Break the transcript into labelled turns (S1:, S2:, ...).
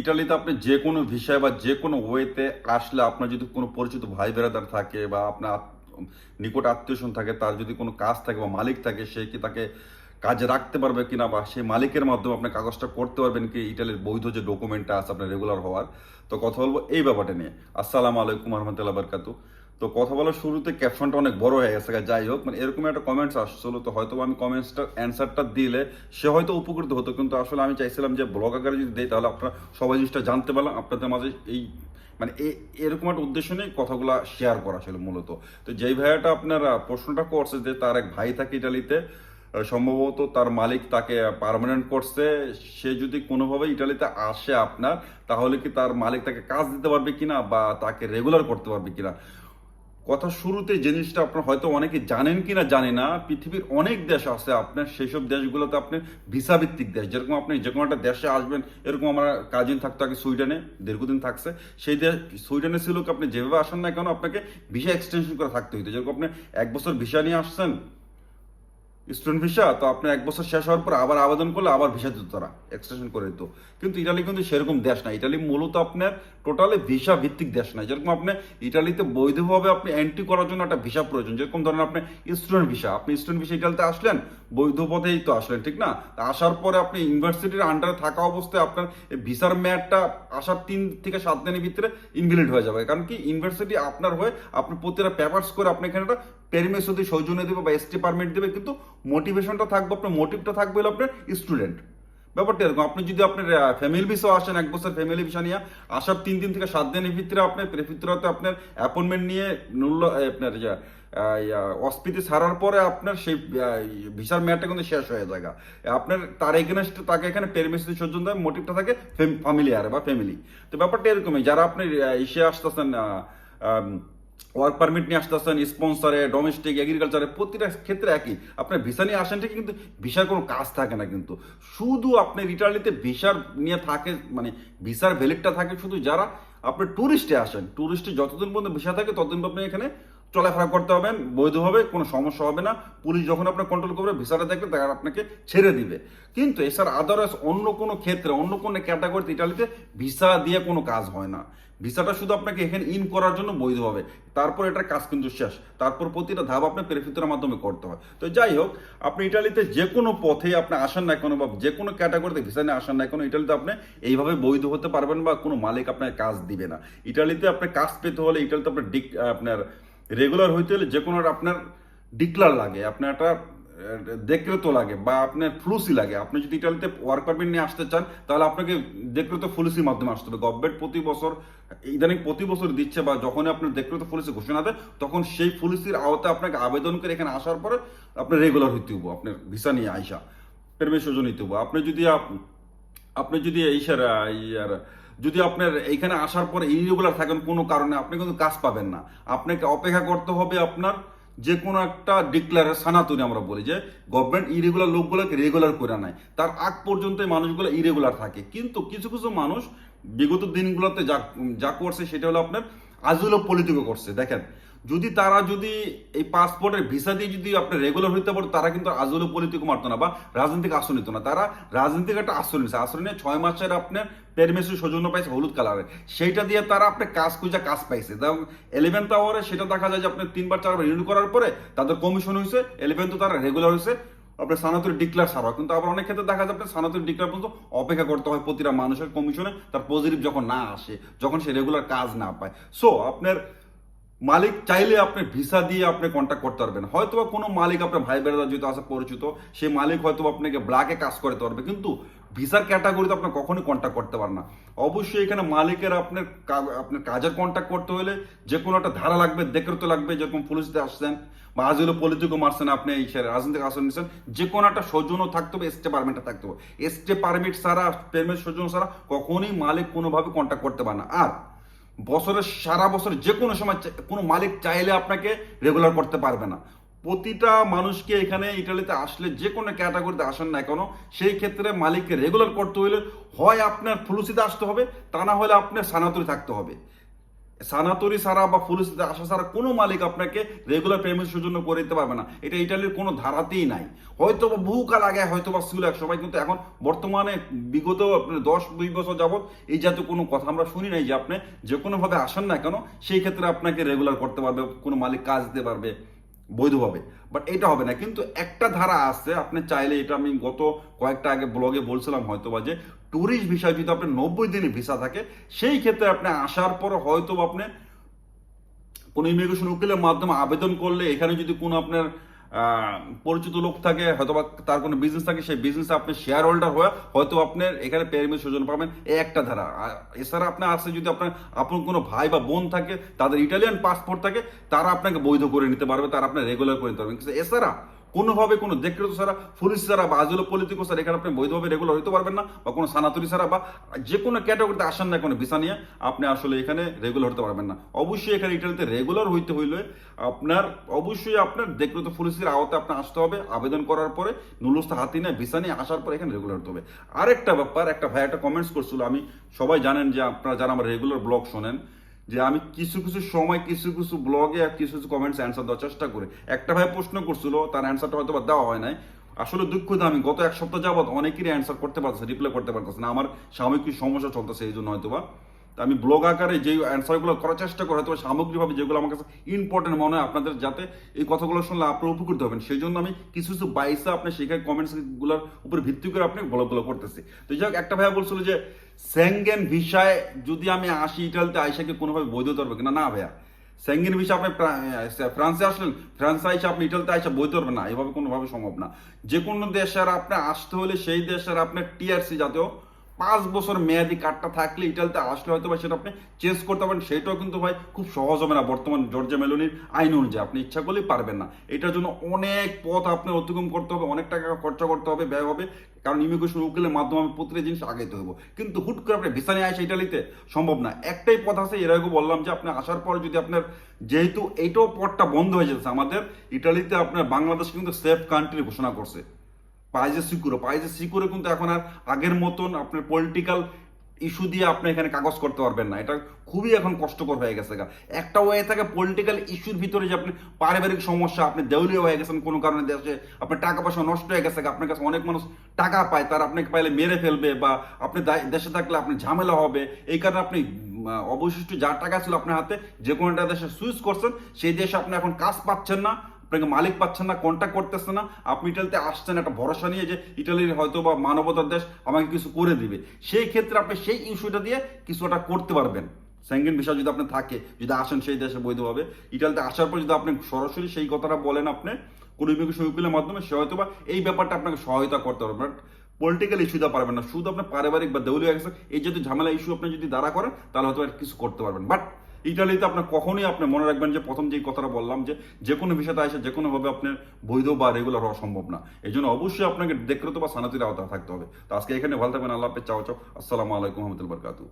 S1: ইটালিতে আপনি যে কোনো ভিসায় বা যে কোনো ওয়েতে আসলে আপনার যদি কোনো পরিচিত ভাই বেড়াদার থাকে বা আপনার নিকট আত্মীয়স্বজন থাকে, তার যদি কোনো কাজ থাকে বা মালিক থাকে, সে কি তাকে কাজে রাখতে পারবে কিনা বা সেই মালিকের মাধ্যমে আপনি কাগজটা করতে পারবেন কি? ইটালির বৈধ যে ডকুমেন্টটা আছে আপনার রেগুলার হওয়ার। তো কথা বলব এই ব্যাপারটা নিয়ে। আসসালামু আলাইকুম রহমতুল্লাহ বারকাতু তো কথা বলার শুরুতে ক্যাপশনটা অনেক বড় হয়ে গেছে যাই হোক মানে এরকম একটা কমেন্টস আসছিল, তো হয়তো আমি কমেন্টসটা অ্যান্সারটা দিলে সে হয়তো উপকৃত হতো। কিন্তু আসলে আমি চাইছিলাম যে ব্লগ আকারে যদি দেয় তাহলে আপনারা সবাই জিনিসটা জানতে পারলাম আপনাদের মাঝে এই মানে এরকম একটা উদ্দেশ্য নেই কথাগুলো শেয়ার করা ছিল মূলত। তো যেই ভাইয়াটা আপনার প্রশ্নটা করছে যে তার এক ভাই থাকে ইটালিতে সম্ভবত তার মালিক তাকে পার্মানেন্ট করছে, সে যদি কোনোভাবে ইটালিতে আসে আপনার, তাহলে কি তার মালিক তাকে কাজ দিতে পারবে কিনা বা তাকে রেগুলার করতে পারবে কিনা? কথা শুরুতে জিনিসটা আপনার হয়তো অনেকে জানেন কি না জানে না, পৃথিবীর অনেক দেশ আছে আপনার সেই সব দেশগুলোতে আপনি ভিসা ভিত্তিক দেশ, যেরকম আপনি যে কোনো একটা দেশে আসবেন, এরকম আমার কাজিন থাকতো আগে সুইডেনে, দীর্ঘদিন থাকছে, সেই দেশ, সুইডেনে ছিল আপনি যেভাবে আসেন না কেন, আপনাকে ভিসা এক্সটেনশন করে থাকতে হইতো। যেরকম আপনি এক বছর ভিসা নিয়ে আসছেন স্টুডেন্ট ভিসা, তো আপনি এক বছর শেষ হওয়ার পর আবার আবেদন করলে আবার ভিসা দিত তারা এক্সটেনশন করে দিত। কিন্তু ইটালি কিন্তু সেরকম দেশ না। ইটালি মূলত আপনার টোটালি ভিসা ভিত্তিক দেশ না। যেরকম আপনি ইটালিতে বৈধভাবে আপনি এন্ট্রি করার জন্য একটা ভিসা প্রয়োজন। যেরকম ধরেন আপনি স্টুডেন্ট ভিসা আপনি স্টুডেন্ট ভিসা ইটালিতে আসলেন, বৈধ পথেই তো আসলেন, ঠিক না? আসার পরে আপনি ইউনিভার্সিটির আন্ডারে থাকা অবস্থায় আপনার ভিসার মেয়াদটা আসার তিন থেকে সাত দিনের ভিতরে ইনভ্যালিড হয়ে যাবে। কারণ কি ইউনিভার্সিটি আপনার হয়ে আপনি প্রতিটা পেপারস করে আপনি এখানে একটা পেরিমেস যদি সৌজন্য দেবে বা এসটি পারমিট দেবে কিন্তু মোটিভেশনটা থাকবে আপনার মোটিভটা থাকবে হলো আপনার স্টুডেন্ট ব্যাপারটা এরকম আপনি যদি আপনার ফ্যামিলি ভিসা আসেন এক বছর ফ্যামিলি ভিসা নিয়ে আসার তিন দিন থেকে সাত দিনের ভিতরে আপনি প্রেফিত্রাতে আপনার অ্যাপয়েন্টমেন্ট নিয়ে মূল্য এ, আপনার অস্পিতি ছাড়ার পরে আপনার সেই ভিসার মেয়াদটা কিন্তু শেষ হয়ে যায় আপনার তার এগেনস্ট তাকে এখানে পেরমিসি সজ্জন দেয় মোটিভটা থাকে ফ্যামিলি আর বা ফ্যামিলি তো ব্যাপারটা এরকমই যারা আপনি ইসে আসতেছেন ওয়ার্ক পারমিট নিয়ে আসতেছেন স্পন্সারে ডোমেস্টিক এগ্রিকালচারে প্রতিটা ক্ষেত্রে একই। আপনার ভিসা নিয়ে আসেন ঠিক কিন্তু ভিসার কোনো কাজ থাকে না কিন্তু। শুধু আপনি ইটালিতে ভিসার নিয়ে থাকে মানে ভিসার ভ্যালিডটা থাকে শুধু যারা আপনি ট্যুরিস্টে আসেন। ট্যুরিস্টে যতদিন পর্যন্ত ভিসা থাকে, ততদিন আপনি এখানে চলাফেরা করতে হবেন বৈধভাবে কোনো সমস্যা হবে না। পুলিশ যখন আপনার কন্ট্রোল করবে ভিসাটা দেখবে, তারা আপনাকে ছেড়ে দিবে। কিন্তু এছাড়া আদারওয়াইজ অন্য কোনো ক্ষেত্রে, অন্য কোনো ক্যাটাগরিতে ইটালিতে ভিসা দিয়ে কোনো কাজ হয় না। ভিসাটা শুধু আপনাকে এখানে ইন করার জন্য বৈধ হবে। তারপর এটার কাজ কিন্তু শেষ। তারপর প্রতিটা ধাপ আপনার পেরিফিতরের মাধ্যমে করতে হয়। তো যাই হোক, আপনি ইটালিতে যে কোনো পথে আপনি আসেন না কেন বা যে কোনো ক্যাটাগরিতে ভিসা নিয়ে আসেন না কেন, ইটালিতে আপনি এইভাবে বৈধ হতে পারবেন বা কোনো মালিক আপনার কাজ দিবে না। ইটালিতে আপনার কাজ পেতে হলে ইটালিতে আপনার ডিক আপনার রেগুলার হইতে হলে যে কোনো আপনার ডিক্লার লাগে। আপনার একটা দেখরেতো লাগে বা আপনার ফ্লুসি লাগে। আপনি যদি ইটালিতে ওয়ার্ক পারমিট নিয়ে আসতে চান, তাহলে আপনাকে দেখরেতো ফ্লুসির মাধ্যমে আসতে হবে। গভর্নমেন্ট প্রতি বছর, ইদানিং প্রতি বছর দিচ্ছে বা যখনই আপনার দেখরেতো ফ্লুসি ঘোষণা দেয়, তখন সেই ফ্লুসির আওতায় আপনাকে আবেদন করে এখানে আসার পরে আপনার রেগুলার হইতে হব আপনার ভিসা নিয়ে আইসা পেরমিশন নিতে হব আপনি যদি আপনি যদি এই ইয়ার যদি আপনার এইখানে আসার পরে ইরেগুলার থাকেন কোনো কারণে, আপনি কিন্তু কাজ পাবেন না। আপনাকে অপেক্ষা করতে হবে আপনার যে কোনো একটা ডিক্লারের সানাতুনি আমরা বলি যে গভর্নমেন্ট ইরেগুলার লোকগুলোকে রেগুলার করে নেয়, তার আগ পর্যন্ত মানুষগুলো ইরেগুলার থাকে। কিন্তু কিছু কিছু মানুষ বিগত দিনগুলোতে যা যা করছে সেটা হলো আপনার আজুলো পলিটিকও করছে। দেখেন যদি তারা যদি এই পাসপোর্টের ভিসা দিয়ে যদি আপনার রেগুলার হইতে পারতো তারা কিন্তু আজুলো পলিটিকও মারতো না বা রাজনৈতিক আসন নিত না। তারা রাজনৈতিক একটা আসন নিচ্ছে আসন নিয়ে ছয় মাসের আপনার পেরমেসি সৌজন্য পাইছে হলুদ কালারে সেইটা দিয়ে তারা আপনার কাজ খুঁজে কাজ পাইছে। ইলেভেন্থ আওয়ারে সেটা দেখা যায় যে আপনার তিনবার চারবার রিনিউ করার পরে তাদের কমিশন হয়েছে ইলেভেন্থ তারা রেগুলার হয়েছে আপনার সানাতুরি ডিক্লার ছাড়া। কিন্তু আবার অনেক ক্ষেত্রে দেখা যায় আপনার সানাতুরি ডিক্লার পর্যন্ত অপেক্ষা করতে হয় প্রতিটা মানুষের কমিশনে তার পজিটিভ যখন না আসে, যখন সে রেগুলার কাজ না পায়। সো আপনার মালিক চাইলে আপনি ভিসা দিয়ে আপনি কন্ট্যাক্ট করতে পারবেন। হয়তো বা কোনো মালিক আপনার ভাই বেড়াদার যদি আছে পরিচিত, সেই মালিক হয়তো আপনাকে ব্ল্যাকে কাজ করতে পারবে। কিন্তু ভিসার ক্যাটাগরিতে আপনি কখনোই কন্ট্যাক্ট করতে পারেন না। অবশ্যই এখানে মালিকের আপনার আপনার কাজের কন্ট্যাক্ট করতে হলে যে কোনো একটা ধারা লাগবে তো লাগবে, যেরকম পুলিশতে আসছেন বা আজ হলো পলিটিকও মারছেন আপনি এই রাজনৈতিক আসন নিচ্ছেন যে কোনো একটা সৌজন্য থাকতে হবে এসটে পারমিটটা থাকতে হবে। এসটে পারমিট ছাড়া পেমেন্ট সৌজন্য ছাড়া কখনোই মালিক কোনোভাবে কন্ট্যাক্ট করতে পারে না। আর বছরের, সারা বছর যে কোনো সময় কোনো মালিক চাইলে আপনাকে রেগুলার করতে পারবে না। প্রতিটা মানুষকে এখানে ইটালিতে আসলে যে কোনো ক্যাটাগরিতে আসেন না কেন, সেই ক্ষেত্রে মালিককে রেগুলার করতে হলে হয় আপনার ফুলুসিতে আসতে হবে, তা না হলে আপনার সানাতুরি থাকতে হবে। সানাতরি সারা বা ফুল আসা সারা কোনো মালিক আপনাকে রেগুলার পেমেন্ট সুযোগ করে দিতে পারবে না। এটা ইটালির কোনো ধারাতেই নাই। হয়তো বা বহুকাল আগে হয়তো বা ছিল এক সময়, কিন্তু এখন বর্তমানে বিগত আপনার দশ দুই বছর যাবৎ এই জাতীয় কোনো কথা আমরা শুনি নাই যে আপনি যে কোনোভাবে আসেন না কেন, সেই ক্ষেত্রে আপনাকে রেগুলার করতে পারবে, কোনো মালিক কাজ দিতে পারবে। বৈধভাবে। বাট এটা হবে না। কিন্তু একটা ধারা আছে, আপনি চাইলে এটা আমি গত কয়েকটা আগে ব্লগে বলছিলাম হয়তো বা যে ট্যুরিস্ট ভিসা যদি আপনার নব্বই দিনের ভিসা থাকে, সেই ক্ষেত্রে আপনি আসার পর হয়তো আপনি কোনো ইমিগ্রেশন উকিলের মাধ্যমে আবেদন করলে, এখানে যদি কোনো আপনার পরিচিত লোক থাকে হয়তো বা তার কোনো বিজনেস থাকে, সেই বিজনেস আপনি শেয়ার হোল্ডার হয়ে হয়তো আপনার এখানে পেরিমেন্ট সুযোগ পাবেন এই একটা ধারা। এছাড়া আপনার আসে যদি আপনার আপনার কোনো ভাই বা বোন থাকে, তাদের ইটালিয়ান পাসপোর্ট থাকে, তারা আপনাকে বৈধ করে নিতে পারবে, তারা আপনার রেগুলার করে নিতে কিন্তু এছাড়া কোনোভাবে কোনো দেখৃত ছাড়া, পুলিশ ছাড়া বা আজুলো পলিটিকো ছাড়া, এখানে আপনি বৈধভাবে রেগুলার হইতে পারবেন না বা কোনো সানাতরি ছাড়া বা যে কোনো ক্যাটাগরিতে আসেন না কোনো ভিসা নিয়ে, আপনি আসলে এখানে রেগুলার হতে পারবেন না। অবশ্যই এখানে ইটালিতে রেগুলার হইতে হইলে আপনার, অবশ্যই আপনার দেখৃত পুলিশের আওতায় আপনার আসতে হবে, আবেদন করার পরে নুলস্থ হাতি নিয়ে, ভিসা নিয়ে আসার পরে এখানে রেগুলার হতে হবে। আরেকটা ব্যাপার, একটা ভাই একটা কমেন্টস করছিল, আমি, সবাই জানেন যে আপনারা যারা আমার রেগুলার ব্লগ শোনেন যে আমি কিছু কিছু সময়, কিছু কিছু ব্লগে আর কিছু কিছু কমেন্টস অ্যান্সার দেওয়ার চেষ্টা করে। একটা ভাই প্রশ্ন করছিল, তার অ্যান্সারটা হয়তো বা দেওয়া হয় নাই। আসলে দুঃখ আমি গত এক সপ্তাহ যাবত অনেকেরই অ্যান্সার করতে পারতেছে রিপ্লাই করতে পারতেছে না। আমার সাময়িক সমস্যা চলতেছে, এই জন্য হয়তো বা তা আমি ব্লগ আকারে যেই অ্যান্সারগুলো করার চেষ্টা করি হয়তো সামগ্রিকভাবে যেগুলো আমার কাছে ইম্পর্টেন্ট মনে হয় আপনাদের, যাতে এই কথাগুলো শুনলে আপনারা উপকৃত হবেন। সেই জন্য আমি কিছু কিছু বাইসে আপনি সেখানে কমেন্টসগুলোর উপর ভিত্তি করে আপনি ব্লগগুলো করতেছি। তো যাই একটা ভাইয়া বলছিল যে, স্যাঙ্গেন ভিসায় যদি আমি আসি ইটালিতে আইসাকে কোনোভাবে বৈধ ধরবে কিনা? না ভাইয়া। স্যাঙ্গেন ভিসা আপনি ফ্রান্সে আসলেন, ফ্রান্সে আইসা আপনি ইটালিতে আইসা বৈধ ধরবেন না। এভাবে কোনোভাবে সম্ভব না। যে কোনো দেশের আপনি আসতে হলে সেই দেশের আপনার টিআরসি জাতীয় পাঁচ বছর মেয়াদি কার্ডটা থাকলে ইটালিতে আসলে হয়তো বা সেটা আপনি চেঞ্জ করতে পারেন। সেটাও কিন্তু ভাই খুব সহজ হবে না। বর্তমান জর্জা মেলোনির আইন অনুযায়ী আপনি ইচ্ছা করলেই পারবেন না। এটার জন্য অনেক পথ আপনার অতিক্রম করতে হবে, অনেক টাকা খরচা করতে হবে, ব্যয় হবে। কারণ ইমিগ্রেশন উকিলের মাধ্যমে আমি প্রতিটা জিনিস আগাইতে হব কিন্তু হুট করে আপনি ভিসা নিয়ে আসে ইটালিতে সম্ভব না। একটাই পথ আছে, এর আগে বললাম যে, আপনি আসার পরে যদি আপনার যেহেতু এইটাও পথটা বন্ধ হয়ে যাচ্ছে আমাদের ইটালিতে আপনার বাংলাদেশ কিন্তু সেফ কান্ট্রি ঘোষণা করছে। পাইজে সিকিউরো পাইজে সিকিউরো কিন্তু এখন আর আগের মতন আপনার পলিটিক্যাল ইস্যু দিয়ে আপনি এখানে কাগজ করতে পারবেন না এটা খুবই এখন কষ্টকর হয়ে গেছে গা। একটা ওয়ে থাকে পলিটিক্যাল ইস্যুর ভিতরে যে আপনি পারিবারিক সমস্যা, আপনি দেউলিয়া হয়ে গেছেন কোনো কারণে, দেশে আপনার টাকা পয়সা নষ্ট হয়ে গেছে। আপনার কাছে অনেক মানুষ টাকা পায়, তার আপনাকে পাইলে মেরে ফেলবে বা আপনি দেশে থাকলে আপনি ঝামেলা হবে এই কারণে আপনি অবশিষ্ট যার টাকা ছিল আপনার হাতে, যে কোনো একটা দেশে সুইচ করছেন, সেই দেশে আপনি এখন কাজ পাচ্ছেন না আপনাকে মালিক পাচ্ছেন না কন্ট্যাক্ট করতেছে না। আপনি ইটালিতে আসছেন, একটা ভরসা নিয়ে যে ইটালির হয়তো বা মানবতার দেশ আমাকে কিছু করে দিবে। সেই ক্ষেত্রে আপনি সেই ইস্যুটা দিয়ে কিছু একটা করতে পারবেন। স্যাঙ্গেন বিষয় যদি আপনি থাকে, যদি আসেন সেই দেশে বৈধভাবে। ইটালিতে আসার পর যদি আপনি সরাসরি সেই কথাটা বলেন আপনি, কোনো ইমিগ্রেশন উকিলের মাধ্যমে, সে হয়তো বা এই ব্যাপারটা আপনাকে সহায়তা করতে পারবে। বাট পলিটিক্যাল ইস্যুটা পারবেন না। শুধু আপনার পারিবারিক বা দেউলি হয়ে এই যদি ঝামেলা ইস্যু আপনি যদি দাঁড়া করেন, তাহলে হয়তো কিছু করতে পারবেন। বাট ইটালিতে আপনার কখনোই আপনি মনে রাখবেন যে প্রথম যেই কথাটা বললাম যে যে কোনো বিষয়তে আসে যে কোনোভাবে আপনার বৈধ বা রেগুলার হওয়া সম্ভব না। এই জন্য অবশ্যই আপনাকে দেখতে বা সানাতির আওতায় থাকতে হবে। তো আজকে এখানে ভালো থাকবেন, আল্লাহ চাও চাও। আসসালামু আলাইকুম রহমতুল বরকাতু